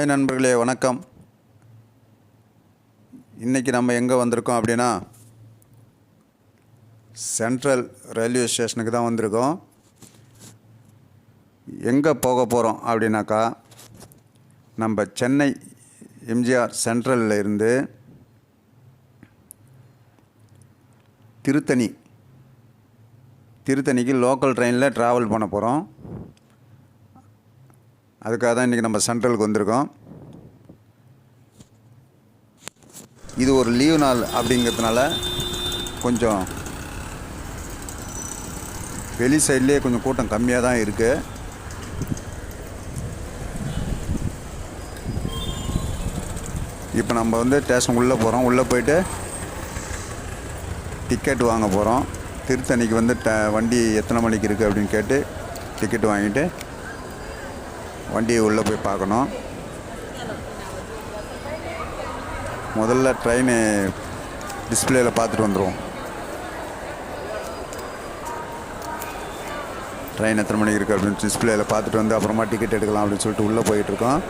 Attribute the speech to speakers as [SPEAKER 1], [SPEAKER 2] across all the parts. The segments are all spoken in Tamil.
[SPEAKER 1] ஹாய் நண்பர்களே வணக்கம். இன்றைக்கி நம்ம எங்கே வந்திருக்கோம் அப்படின்னா சென்ட்ரல் ரயில்வே ஸ்டேஷனுக்கு தான் வந்திருக்கோம். எங்கே போக போகிறோம் அப்படின்னாக்கா நம்ம சென்னை எம்ஜிஆர் சென்ட்ரலில் இருந்து திருத்தணி திருத்தணிக்கு லோக்கல் ட்ரெயினில் ட்ராவல் பண்ண போகிறோம் அதுக்காக தான் இன்றைக்கி நம்ம சென்ட்ரலுக்கு வந்திருக்கோம். இது ஒரு லீவ் நாள் அப்படிங்கிறதுனால கொஞ்சம் வெளி சைட்லேயே கொஞ்சம் கூட்டம் கம்மியாக தான் இருக்குது இப்போ நம்ம வந்து ஸ்டேஷன் உள்ளே போகிறோம் உள்ளே போயிட்டு டிக்கெட் வாங்க போகிறோம் திருத்தணிக்கு வந்து ட வண்டி எத்தனை மணிக்கு இருக்குது அப்படின்னு கேட்டு டிக்கெட் வாங்கிட்டு வண்டியை உள்ளே போய் பார்க்கணும். முதல்ல ட்ரெயின் டிஸ்பிளேயில் பார்த்துட்டு வந்துடுவோம் ட்ரெயின் எத்தனை மணிக்கு இருக்குது அப்படின்னு டிஸ்பிளேயில் பார்த்துட்டு வந்து அப்புறமா டிக்கெட் எடுக்கலாம் அப்படின்னு சொல்லிட்டு உள்ளே போயிட்டுருக்கோம்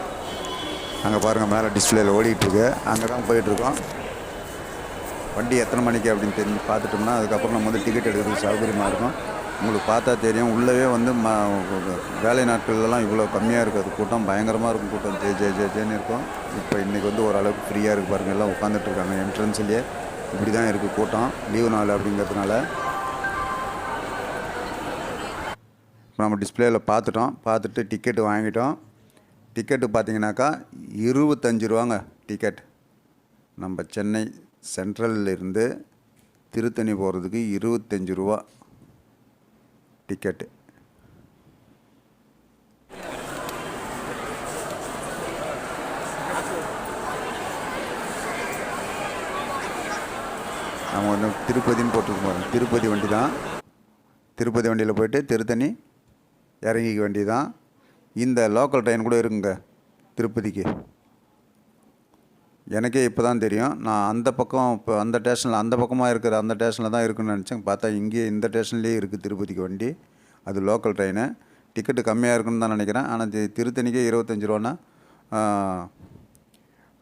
[SPEAKER 1] அங்கே பாருங்கள் மேலே டிஸ்பிளேயில் ஓடிட்டுருக்கு அங்கே தான் போயிட்டுருக்கோம் வண்டி எத்தனை மணிக்கு அப்படின்னு தெரிஞ்சு பார்த்துட்டோம்னா அதுக்கப்புறம் நம்ம வந்து டிக்கெட் எடுக்கிறதுக்கு சௌகரியமாக இருக்கும். உங்களுக்கு பார்த்தா தெரியும். உள்ளவே வந்து ம வேலை நாட்கள்லாம் இவ்வளோ கம்மியாக இருக்காது கூட்டம் பயங்கரமாக இருக்கும் கூட்டம். ஜே ஜே ஜே ஜேன்னு இருக்கும். இப்போ இன்றைக்கி வந்து ஓரளவுக்கு ஃப்ரீயாக இருக்குது பாருங்கள் எல்லாம் உட்காந்துட்டு இருக்காங்க. என்ட்ரன்ஸ்லேயே இப்படி தான் இருக்குது கூட்டம். லீவு நாள் அப்படிங்கிறதுனால. இப்போ நம்ம டிஸ்பிளேயில் பார்த்துட்டோம். பார்த்துட்டு டிக்கெட்டு வாங்கிட்டோம். டிக்கெட்டு பார்த்தீங்கன்னாக்கா இருபத்தஞ்சி ரூபாங்க டிக்கெட் நம்ம சென்னை சென்ட்ரலில் இருந்து திருத்தணி போகிறதுக்கு இருபத்தஞ்சி ரூபா. டிக்கெட்டு நம்ம வந்து திருப்பதின்னு போட்டுருக்க போகிறோம் திருப்பதி வண்டி தான் திருப்பதி வண்டியில் போயிட்டு திருத்தணி இறங்கிக்க வண்டி தான் இந்த லோக்கல் ட்ரெயின் கூட இருக்குங்க. திருப்பதிக்கு. எனக்கே இப்போ தான் தெரியும். நான் அந்த பக்கம் இப்போ அந்த ஸ்டேஷனில் அந்த பக்கமாக இருக்கிற அந்த ஸ்டேஷனில் தான் இருக்குன்னு நினச்சேன். பார்த்தா இங்கேயே இந்த ஸ்டேஷன்லேயே இருக்குது திருப்பதிக்கு வண்டி. அது லோக்கல் ட்ரெயினு டிக்கெட்டு கம்மியாக இருக்குன்னு தான் நினைக்கிறேன். ஆனால் திருத்தணிக்கே இருபத்தஞ்சி ரூபான்னா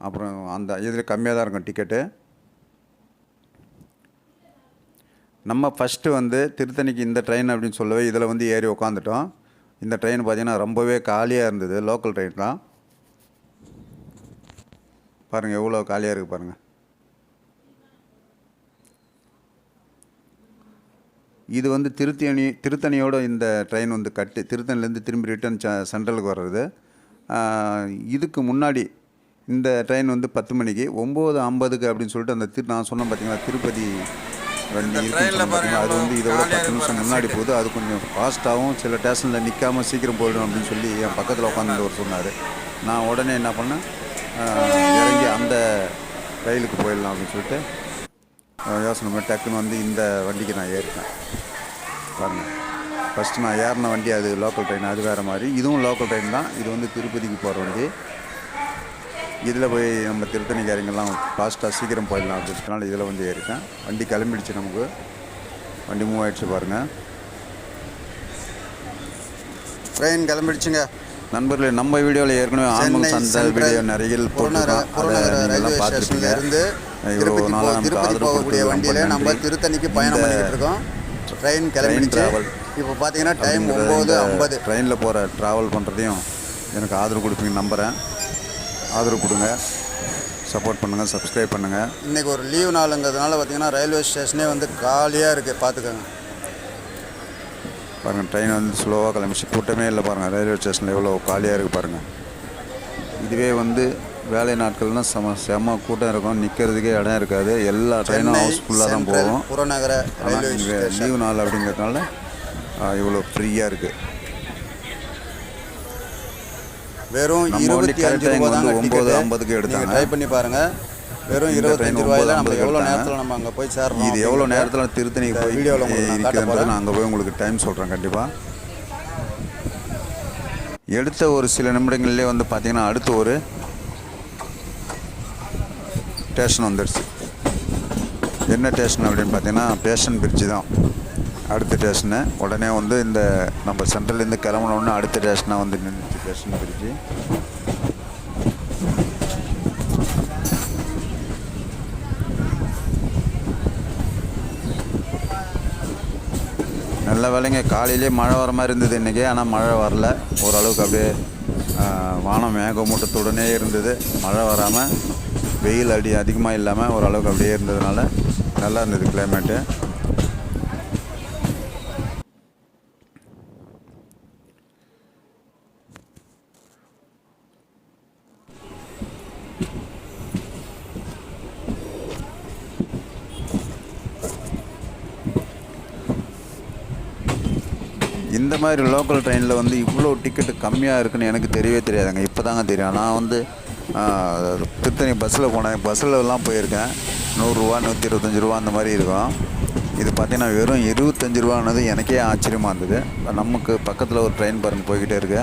[SPEAKER 1] அப்புறம் அந்த இதில் கம்மியாக தான் இருக்கும் டிக்கெட்டு நம்ம ஃபஸ்ட்டு வந்து திருத்தணிக்கு இந்த ட்ரெயின் அப்படின்னு சொல்லவே இதில் வந்து ஏறி உக்காந்துட்டோம். இந்த ட்ரெயின் பார்த்திங்கன்னா ரொம்பவே காலியாக இருந்தது லோக்கல் ட்ரெயின் தான். பாருங்கள் எவ்வளோ காலியாக இருக்குது பாருங்கள் இது வந்து திருத்தணி திருத்தணியோட இந்த ட்ரெயின் வந்து கட்டு திருத்தணிலேருந்து திரும்பி ரிட்டர்ன் சென்ட்ரலுக்கு வர்றது. இதுக்கு முன்னாடி இந்த ட்ரெயின் வந்து பத்து மணிக்கு ஒம்பது ஐம்பதுக்கு அப்படின்னு சொல்லிட்டு அந்த திரு நான் சொன்னேன் பார்த்தீங்களா திருப்பதி வண்டி இருக்குன்னு அது வந்து இதை விட பத்து நிமிஷம் முன்னாடி போகுது அது கொஞ்சம் ஃபாஸ்ட்டாகவும் சில ஸ்டேஷனில் நிற்காம சீக்கிரம் போயிடும் அப்படின்னு சொல்லி என் பக்கத்தில் உட்காந்துட்டு சொன்னார். நான் உடனே என்ன பண்ணேன் இறங்கி அந்த ரயிலுக்கு போயிடலாம் அப்படின்னு சொல்லிட்டு யோசனை பண்ணி டக்குன்னு வந்து இந்த வண்டிக்கு நான் ஏறிட்டேன். பாருங்கள் ஃபஸ்ட்டு நான் ஏறின வண்டி அது லோக்கல் ட்ரெயின் அது வேறு மாதிரி. இதுவும் லோக்கல் ட்ரெயின் தான். இது வந்து திருப்பதிக்கு போகிற வண்டி. இதில் போய் நம்ம திருத்தணிக்கு இறங்கலாம் ஃபாஸ்ட்டாக சீக்கிரம் போயிடலாம் அப்படின்றதுனால இதில் வந்து ஏறிட்டேன். வண்டி கிளம்பிடுச்சு நமக்கு. வண்டி மூவ் ஆகிடுச்சு பாருங்கள் ட்ரெயின் கிளம்பிடுச்சுங்க. நண்பர்களே நம்ம வீடியோவில் ஏற்கனவே
[SPEAKER 2] சென்னை
[SPEAKER 1] சந்த வீடியோ நிறைய
[SPEAKER 2] ஸ்டேஷன்ல இருந்து திருப்பதி திருப்பதி போகக்கூடிய வண்டியில நம்ம திருத்தணிக்கு பயணம் பண்ணிக்கிட்டு இருக்கோம். ட்ரெயின் கிளம்பிடுச்சு.
[SPEAKER 1] travel.
[SPEAKER 2] இப்போ பார்த்தீங்கன்னா டைம் ஒம்பது ஐம்பது.
[SPEAKER 1] ட்ரெயினில் போகிற ட்ராவல் பண்ணுறதையும் எனக்கு ஆதரவு கொடுப்பீங்க நம்புகிறேன் ஆதரவு கொடுங்க. சப்போர்ட் பண்ணுங்கள் சப்ஸ்கிரைப் பண்ணுங்கள்
[SPEAKER 2] இன்னைக்கு ஒரு லீவ் நாளுங்கிறதுனால பார்த்தீங்கன்னா ரயில்வே ஸ்டேஷனே வந்து காலியாக இருக்குது பார்த்துக்கோங்க.
[SPEAKER 1] பாருங்கள் ட்ரெயின் வந்து ஸ்லோவாக கிளம்பிச்சு கூட்டமே இல்லை பாருங்கள் ரயில்வே ஸ்டேஷனில் எவ்வளோ காலியாக இருக்குது பாருங்கள் இதுவே வந்து வேலை நாட்கள்னா செம செம கூட்டம் இருக்கும். நிற்கிறதுக்கே இடம் இருக்காது. எல்லா ட்ரெயினும் ஹவுஸ்ஃபுல்லாக தான் போகும்.
[SPEAKER 2] புறநகர
[SPEAKER 1] ஆனால் இங்கே லீவ் நாள் அப்படிங்கிறதுனால இவ்வளோ ஃப்ரீயாக இருக்குது
[SPEAKER 2] வெறும் இருபத்தி அஞ்சு
[SPEAKER 1] time
[SPEAKER 2] ரூபா
[SPEAKER 1] வந்து
[SPEAKER 2] தாங்க
[SPEAKER 1] ஒம்பது
[SPEAKER 2] டிக்கெட்
[SPEAKER 1] ஐம்பதுக்கு எடுத்தாங்க.
[SPEAKER 2] ட்ரை பண்ணி பாருங்க. வெறும் இருபத்தஞ்சு ரூபாயில நம்ம எவ்வளோ நேரத்தில் நம்ம அங்கே போய் சேர்றோம்
[SPEAKER 1] இது எவ்வளோ நேரத்தில் திருத்தணிக்கு
[SPEAKER 2] இந்த
[SPEAKER 1] போய்
[SPEAKER 2] வீடியோவில்
[SPEAKER 1] இருக்கிறது நான் அங்கே போய் உங்களுக்கு டைம் சொல்கிறேன் கண்டிப்பாக எடுத்த ஒரு சில நிமிடங்கள்லேயே வந்து பார்த்தீங்கன்னா அடுத்து ஒரு ஸ்டேஷன் வந்துடுச்சு என்ன ஸ்டேஷன் அப்படின்னு பார்த்தீங்கன்னா பேஷன் பிரிட்ஜு தான். அடுத்த ஸ்டேஷனு உடனே வந்து இந்த நம்ம சென்ட்ரல்லேருந்து கிளம்புனோடனே அடுத்த ஸ்டேஷனாக வந்து நின்றுச்சு பேஷன் பிரிட்ஜு நல்ல வேலைங்க. காலையிலே மழை வர மாதிரி இருந்தது இன்றைக்கி ஆனால் மழை வரல. ஓரளவுக்கு அப்படியே வானம் வானம் மேகமூட்டத்துடனே இருந்தது. மழை வராமல் வெயில் அடி அதிகமாக இல்லாமல் ஓரளவுக்கு அப்படியே இருந்ததுனால நல்லா இருந்தது கிளைமேட்டு இந்த மாதிரி லோக்கல் ட்ரெயினில் வந்து இவ்வளோ டிக்கெட்டு கம்மியாக இருக்குன்னு எனக்கு தெரியவே தெரியாதுங்க. இப்போ தாங்க தெரியும். நான் வந்து திருத்தணி பஸ்ஸில் போனேன். பஸ்ஸிலலாம் போயிருக்கேன். நூறுரூவா நூற்றி இருபத்தஞ்சி ரூபா அந்த மாதிரி இருக்கும். இது பார்த்தீங்கன்னா வெறும் இருபத்தஞ்சி ரூபானது எனக்கே ஆச்சரியமாக இருந்தது. நமக்கு பக்கத்தில் ஒரு ட்ரெயின் பாருங்க போய்கிட்டே இருக்கு.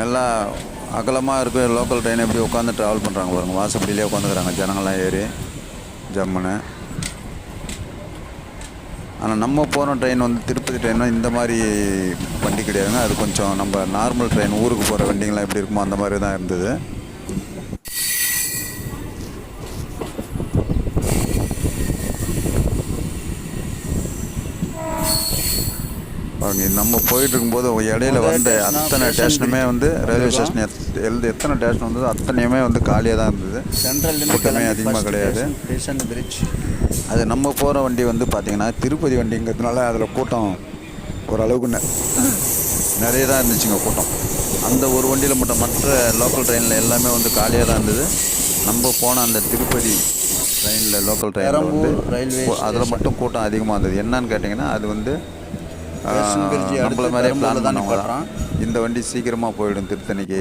[SPEAKER 1] நல்லா அகலமாக இருக்க லோக்கல் ட்ரெயின் எப்படி உட்காந்து ட்ராவல் பண்ணுறாங்க பாருங்க. வாசப்படியிலே உட்காந்துக்கிறாங்க ஜனங்கள்லாம் ஏறி ஜம்முன்னு. ஆனால் நம்ம போகிற ட்ரெயின் வந்து திருப்பதி ட்ரெயின் இந்த மாதிரி வண்டி கிடையாதுங்க. அது கொஞ்சம் நம்ம நார்மல் ட்ரெயின் ஊருக்கு போகிற வண்டிங்கெலாம் எப்படி இருக்குமோ அந்த மாதிரி தான் இருந்தது. பாருங்க நம்ம போயிட்டு இருக்கும்போது இடையில வந்த அத்தனை ஸ்டேஷனுமே வந்து ரயில்வே. ஸ்டேஷன் எத்- எழுது எத்தனை ஸ்டேஷன் வந்ததோ அத்தனையுமே வந்து காலியாக தான் இருந்தது. கூட்டமே அதிகமாக கிடையாது. அது நம்ம போகிற வண்டி வந்து பார்த்திங்கன்னா திருப்பதி வண்டிங்கிறதுனால அதில் கூட்டம் ஓரளவுக்கு நிறைய தான் இருந்துச்சுங்க கூட்டம். அந்த ஒரு வண்டியில் மட்டும் மற்ற லோக்கல் ட்ரெயினில் எல்லாமே வந்து காலியாக தான் இருந்தது. நம்ம போன அந்த திருப்பதி ட்ரெயினில் லோக்கல் ட்ரெயினில் வந்து
[SPEAKER 2] ரயில்வே
[SPEAKER 1] அதில் மட்டும் கூட்டம் அதிகமாக இருந்தது. என்னன்னு கேட்டிங்கன்னா அது வந்து நம்மள மாதிரியே பிளான்
[SPEAKER 2] தான்
[SPEAKER 1] பண்ணவங்க
[SPEAKER 2] நிப்பாட்டுறான்.
[SPEAKER 1] இந்த வண்டி சீக்கிரமாக போயிடும் திருத்தணிக்கு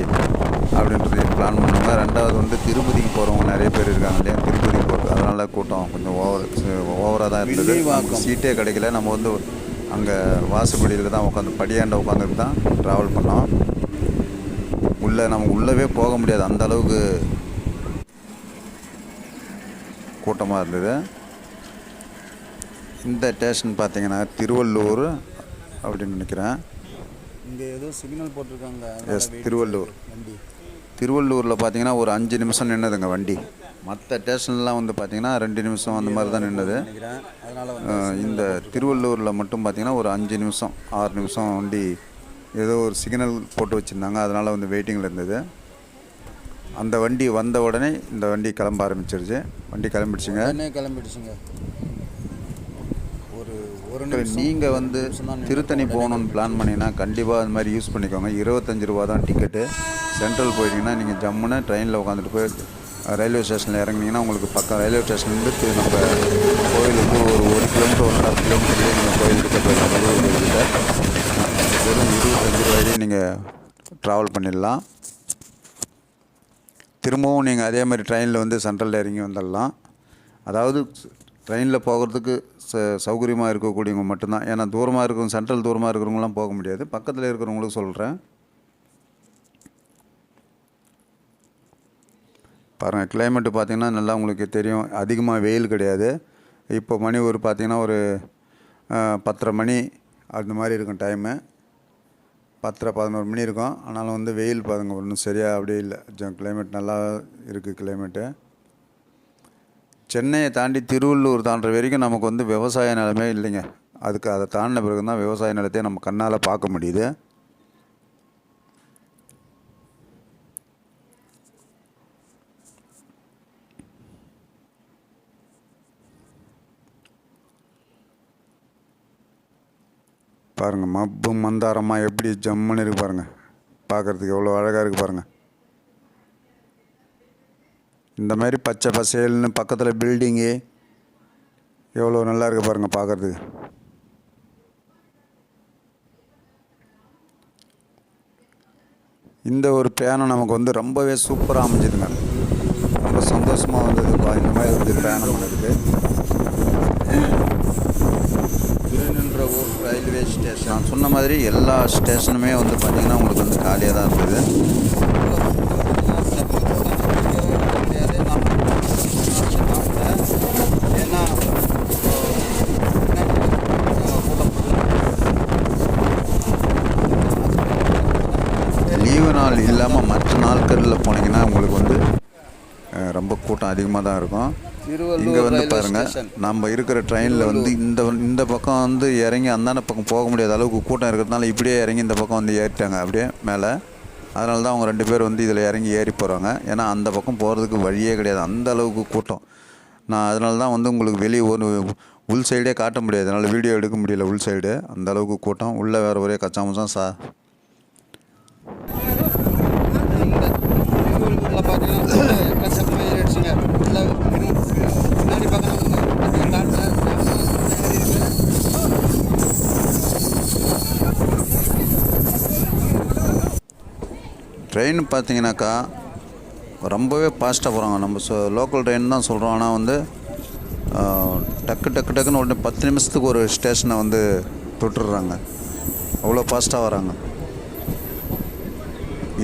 [SPEAKER 1] அப்படின்றது பிளான் பண்ணவங்க. ரெண்டாவது வந்து திருப்பதிக்கு போகிறவங்க நிறைய பேர் இருக்காங்க இல்லையா? திருப்பதிக்கு போகிறது அதனால கூட்டம் கொஞ்சம் ஓவர் ஓவராக தான் இருந்தது. சீட்டே கிடைக்கல. நம்ம வந்து அங்கே வாசப்படியில் தான் உட்காந்து படியாண்ட உட்காந்துட்டு தான் ட்ராவல் பண்ணோம். உள்ளே நம்ம உள்ளவே போக முடியாது. அந்த அளவுக்கு கூட்டமாக இருந்தது. இந்த ஸ்டேஷன் பார்த்தீங்கன்னா திருவள்ளூர் அப்படின்னு நினைக்கிறேன்.
[SPEAKER 2] இங்கே ஏதோ சிக்னல் போட்டிருக்காங்க.
[SPEAKER 1] Yes, திருவள்ளூர்.
[SPEAKER 2] வண்டி.
[SPEAKER 1] திருவள்ளூரில் பார்த்தீங்கன்னா ஒரு அஞ்சு நிமிஷம் நின்னதுங்க வண்டி. மற்ற ஸ்டேஷன்லாம் வந்து பார்த்தீங்கன்னா ரெண்டு நிமிஷம் அந்த மாதிரி தான் நின்னது. இந்த திருவள்ளூரில் மட்டும் பார்த்தீங்கன்னா ஒரு அஞ்சு நிமிஷம் ஆறு நிமிஷம் வண்டி ஏதோ ஒரு சிக்னல் போட்டு வச்சுருந்தாங்க. அதனால் வந்து வெயிட்டிங்கில் இருந்தது. அந்த வண்டி வந்த உடனே இந்த வண்டி கிளம்ப ஆரம்பிச்சிருச்சு. வண்டி கிளம்பிடுச்சுங்க.
[SPEAKER 2] கிளம்பிடுச்சுங்க.
[SPEAKER 1] நீங்கள் வந்து திருத்தணி போகணுன்னு பிளான் பண்ணிங்கன்னா கண்டிப்பாக அது மாதிரி யூஸ் பண்ணிக்கோங்க. இருபத்தஞ்சி ரூபா தான் டிக்கெட்டு சென்ட்ரல் போயிட்டீங்கன்னா நீங்கள் ஜம்முன்னு ட்ரெயினில் உட்காந்துட்டு போய் ரயில்வே ஸ்டேஷனில் இறங்குனீங்கன்னா உங்களுக்கு பக்கம் ரயில்வே ஸ்டேஷன்லேருந்து நம்ம கோயில் வந்து ஒரு ஒரு கிலோமீட்டர் ஒன்றரை ஹாஃப் கிலோமீட்டர்லேயே நீங்கள் கோயிலுக்கிட்ட போயிடலாம் முருகர் கோயில்கிட்ட வெறும் இருபத்தஞ்சி ரூபாயிலே நீங்கள் ட்ராவல் பண்ணிடலாம். திரும்பவும் நீங்கள் அதே மாதிரி ட்ரெயினில் வந்து சென்ட்ரலில் இறங்கி வந்துடலாம். அதாவது ட்ரெயினில் போகிறதுக்கு ச சௌகரியமாக இருக்கக்கூடியவங்க மட்டும்தான். ஏன்னா தூரமாக இருக்கிறவங்க சென்ட்ரல் தூரமாக இருக்கிறவங்களாம் போக முடியாது. பக்கத்தில் இருக்கிறவங்களுக்கு சொல்கிறேன் பாருங்கள் கிளைமேட்டு பார்த்தீங்கன்னா நல்லா உங்களுக்கு தெரியும். அதிகமாக வெயில் கிடையாது. இப்போ மணி ஒரு பார்த்தீங்கன்னா ஒரு பத்தரை மணி அந்த மாதிரி இருக்கும் டைமு பத்தரை பதினோரு மணி இருக்கும். ஆனாலும் வந்து வெயில் பாருங்கள் ஒன்றும் சரியாக அப்படியே இல்லை. கிளைமேட் நல்லா இருக்குது கிளைமேட்டு சென்னையை தாண்டி திருவள்ளூர் தாண்டுற வரைக்கும் நமக்கு வந்து விவசாய நிலமே இல்லைங்க. அதுக்கு அதை தாண்டின பிறகு தான் விவசாய நிலத்தையே நம்ம கண்ணால் பார்க்க முடியுது. பாருங்கள் மப்பு மந்தாரமாக எப்படி ஜம்முன்னு இருக்கு பாருங்கள் பார்க்குறதுக்கு எவ்வளோ அழகாக இருக்குது பாருங்கள் இந்த மாதிரி பச்சை பசேல்னு பக்கத்தில் பில்டிங்கு எவ்வளோ நல்லா இருக்கு பாருங்கள் பார்க்குறதுக்கு இந்த ஒரு பேனை நமக்கு வந்து ரொம்பவே சூப்பராக அமைஞ்சிதுங்க. ரொம்ப சந்தோஷமாக வந்ததுப்பா இந்த மாதிரி வந்து பிரயாணம் பண்ணதுக்கு திருநின்றவூர் ரயில்வே ஸ்டேஷன் நான் சொன்ன மாதிரி எல்லா ஸ்டேஷனுமே வந்து பார்த்திங்கன்னா உங்களுக்கு வந்து காலியாக தான் இருந்தது அதிகமாக தான் இருக்கும். இங்கே வந்து பாருங்கள்
[SPEAKER 2] ஸ்டேஷன்.
[SPEAKER 1] நம்ம இருக்கிற ட்ரெயினில் வந்து இந்த இந்த பக்கம் வந்து இறங்கி அந்தாண்ட பக்கம் போக முடியாத அளவுக்கு கூட்டம் இருக்கிறதுனால இப்படியே இறங்கி இந்த பக்கம் வந்து ஏறிட்டாங்க அப்படியே மேலே. அதனால தான் அவங்க ரெண்டு பேர் வந்து இதில் இறங்கி ஏறி போகிறாங்க ஏன்னா அந்த பக்கம் போகிறதுக்கு வழியே கிடையாது அந்த அளவுக்கு கூட்டம். நான் அதனால தான் வந்து உங்களுக்கு வெளியே உள் சைடே காட்ட முடியாது. அதனால் வீடியோ எடுக்க முடியல உள் சைடு அந்த அளவுக்கு கூட்டம். உள்ளே வேறு ஒரே கச்சாமச்சான் சா
[SPEAKER 2] திருவள்ளூரில் பார்த்தீங்கன்னா எக்கச்சக்கமாக ஏறிடுச்சுங்க உள்ள பின்னாடி பக்கம்
[SPEAKER 1] ட்ரெயின் பார்த்தீங்கன்னாக்கா ரொம்பவே ஃபாஸ்ட்டாக போகிறாங்க நம்ம சொ லோக்கல் ட்ரெயின் தான் சொல்கிறோம் ஆனால் வந்து டக்கு டக்கு டக்குன்னு உடனே பத்து நிமிஷத்துக்கு ஒரு ஸ்டேஷனை வந்து தொட்டுடுறாங்க அவ்வளோ ஃபாஸ்ட்டாக வராங்க.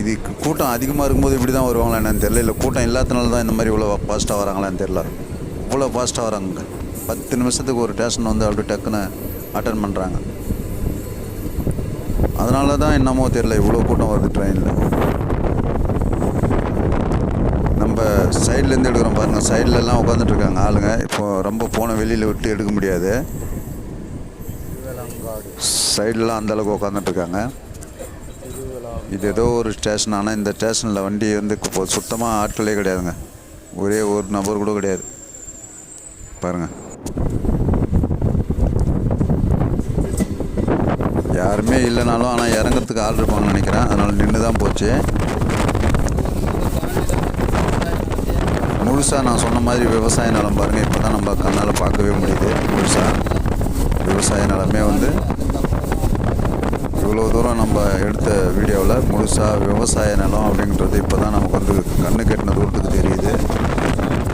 [SPEAKER 1] இது கூட்டம் அதிகமாக இருக்கும்போது இப்படி தான் வருவாங்களா என்னன்னு தெரியல. இல்லை கூட்டம் இல்லாதனால தான் இந்த மாதிரி இவ்வளோ ஃபாஸ்ட்டாக வராங்களான்னு தெரியல. இவ்வளோ ஃபாஸ்ட்டாக வராங்க. பத்து நிமிஷத்துக்கு ஒரு ஸ்டேஷன் வந்து அப்படி டக்குன்னு அட்டன் பண்ணுறாங்க அதனால தான் என்னமோ தெரியல இவ்வளோ கூட்டம் வருது ட்ரெயினில் நம்ம சைட்லேருந்து எடுக்கிறோம் பாருங்கள் சைட்லலாம் உட்காந்துட்டு இருக்காங்க ஆளுங்க. இப்போது ரொம்ப போன வெளியில் விட்டு எடுக்க முடியாது. சைட்லாம் அந்தளவுக்கு உட்காந்துட்ருக்காங்க இது ஏதோ ஒரு ஸ்டேஷன் ஆனால் இந்த ஸ்டேஷனில் வண்டி வந்து இப்போ சுத்தமாக ஆட்களே கிடையாதுங்க. ஒரே ஒரு நபர் கூட கிடையாது. பாருங்கள் யாருமே இல்லைனாலும் ஆனால் இறங்குறதுக்கு ஆள் இருப்பாங்கன்னு நினைக்கிறேன். அதனால் நின்று தான் போச்சு. முழுசாக நான் சொன்ன மாதிரி விவசாய நிலம் பாருங்கள் இப்போ தான் நம்ம கண்ணால் பார்க்கவே முடியுது. முழுசாக விவசாய நிலமே வந்து இவ்வளோ தூரம் நம்ம எடுத்த வீடியோவில் முழுசாக விவசாய நிலம் அப்படின்றது இப்போ தான் நமக்கு வந்து கண்ணு கெட்டின தூரத்துக்கு தெரியுது.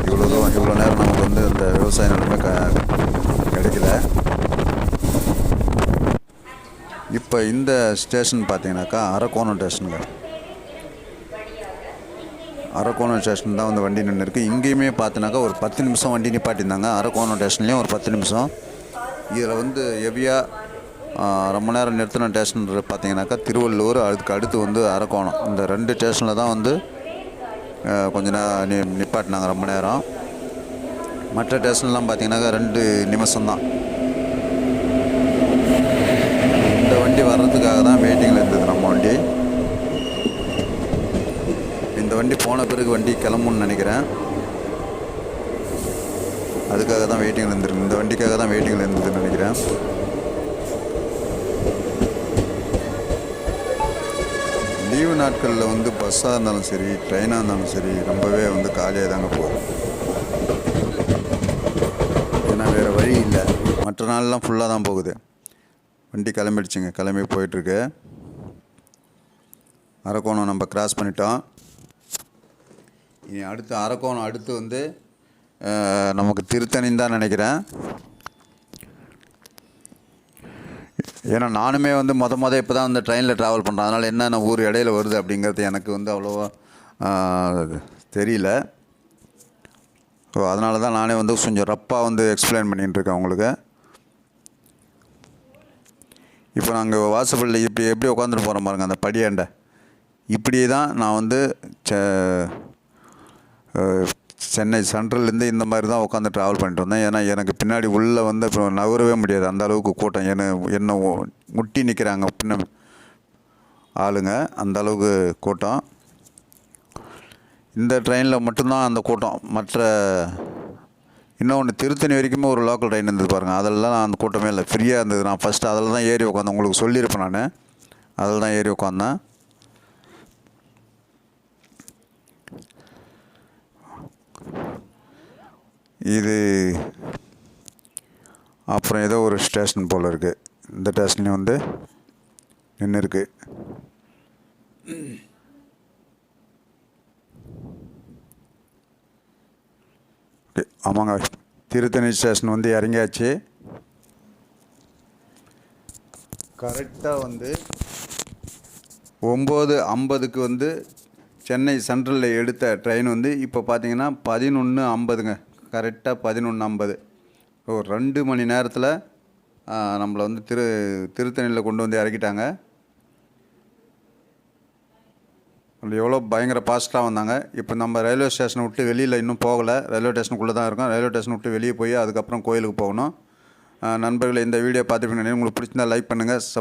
[SPEAKER 1] இவ்வளோ தூரம் இவ்வளோ நேரம் நமக்கு வந்து அந்த விவசாய நிலமே க கிடைக்கல. இப்போ இந்த ஸ்டேஷன் பார்த்தீங்கன்னாக்கா அரக்கோணம் ஸ்டேஷனுங்க. அரக்கோணம் ஸ்டேஷன் தான் வந்து வண்டி நின்று இருக்குது இங்கேயுமே பார்த்தினாக்கா ஒரு பத்து நிமிஷம் வண்டி நிப்பாட்டியிருந்தாங்க. அரக்கோணம் ஸ்டேஷன்லேயும் ஒரு பத்து நிமிஷம். இதில் வந்து ஹெவியாக ரொம்ப நேரம் நிறுத்தின ஸ்டேஷன் பார்த்தீங்கன்னாக்கா திருவள்ளூர் அதுக்கு அடுத்து வந்து அரக்கோணம். இந்த ரெண்டு ஸ்டேஷனில் தான் வந்து கொஞ்ச நேரம் நி நிப்பாட்டினாங்க ரொம்ப நேரம். மற்ற ஸ்டேஷன்லாம் பார்த்தீங்கன்னாக்கா ரெண்டு நிமிஷம்தான் தான் இந்த வண்டி வர்றதுக்காக தான் வெயிட்டிங்கில் இருந்தது நம்ம வண்டி இந்த வண்டி போன பிறகு வண்டி கிளம்புன்னு நினைக்கிறேன். அதுக்காக தான் வெயிட்டிங்கில் இருந்துருக்கு இந்த வண்டிக்காக தான் வெயிட்டிங்கில் இருந்ததுன்னு நினைக்கிறேன். லீவு நாட்களில் வந்து பஸ்ஸாக இருந்தாலும் சரி ட்ரெயினாக இருந்தாலும் சரி ரொம்பவே வந்து காலியாக தாங்க போகும் ஏன்னா வேறு வழி இல்லை. மற்ற நாள்லாம் ஃபுல்லாக தான் போகுது. வண்டி கிளம்பிடுச்சுங்க. கிளம்பி போயிட்டுருக்கு. அரக்கோணம் நம்ம கிராஸ் பண்ணிட்டோம். இனி அடுத்து அரக்கோணம் அடுத்து வந்து நமக்கு திருத்தணின்னு தான் நினைக்கிறேன். ஏன்னா நானுமே வந்து மொத மொதல் இப்போ தான் வந்து ட்ரெயினில் ட்ராவல் பண்ணுறேன் அதனால் என்னென்ன ஊர் இடையில வருது அப்படிங்கிறது எனக்கு வந்து அவ்வளோவா தெரியல. ஸோ அதனால தான் நானே வந்து கொஞ்சம் ரப்பாக வந்து எக்ஸ்பிளைன் பண்ணிகிட்டுருக்கேன் உங்களுக்கு. இப்போ நாங்கள் வாசப்பள்ளியில் இப்படி எப்படி உட்காந்துட்டு போகிற பாருங்க அந்த படியாண்ட. இப்படி தான் நான் வந்து ச சென்னை சென்ட்ரல்லேருந்து இந்த மாதிரி தான் உட்காந்து ட்ராவல் பண்ணிட்டு வந்தேன். ஏன்னா எனக்கு பின்னாடி உள்ளே வந்து இப்போ நகரவே முடியாது. அந்த அளவுக்கு கூட்டம். என்ன என்ன முட்டி நிற்கிறாங்க பின்ன ஆளுங்க. அந்த அளவுக்கு கூட்டம். இந்த ட்ரெயினில் மட்டும்தான் அந்த கூட்டம். மற்ற இன்னொன்று திருத்தணி வரைக்குமே ஒரு லோக்கல் ட்ரெயின் இருந்தது பாருங்கள் அதெல்லாம் அந்த கூட்டமே இல்லை. ஃப்ரீயாக இருந்தது. நான் ஃபஸ்ட்டு அதில் தான் ஏறி உட்காந்தேன். உங்களுக்கு சொல்லியிருப்பேன் நான். அதில் தான் ஏறி உட்காந்தேன். இது அப்புறம் ஏதோ ஒரு ஸ்டேஷன் போல் இருக்குது இந்த ஸ்டேஷன்லேயும் வந்து நின்று இருக்கு ஆமாங்க. திருத்தணி ஸ்டேஷன் வந்து இறங்கியாச்சு. கரெக்டாக வந்து ஒம்பது ஐம்பதுக்கு வந்து சென்னை சென்ட்ரலில் எடுத்த ட்ரெயின் வந்து இப்போ பார்த்தீங்கன்னா பதினொன்று ஐம்பதுங்க. கரெக்டாக பதினொன்று ஐம்பது. ஒரு ரெண்டு மணி நேரத்தில் நம்மளை வந்து திரு திருத்தணியில் கொண்டு வந்து இறக்கிட்டாங்க. எவ்வளோ பயங்கர பாஸ்ட்டாக வந்தாங்க. இப்போ நம்ம ரயில்வே ஸ்டேஷனை விட்டு வெளியில் இன்னும் போகலை. ரயில்வே ஸ்டேஷனுக்குள்ளே தான் இருக்கோம். ரயில்வே ஸ்டேஷன் விட்டு வெளியே போய் அதுக்கப்புறம் கோயிலுக்கு போகணும். நண்பர்களை இந்த வீடியோ பார்த்துருப்பீங்க உங்களுக்கு பிடிச்சிருந்தா லைக் பண்ணுங்கள்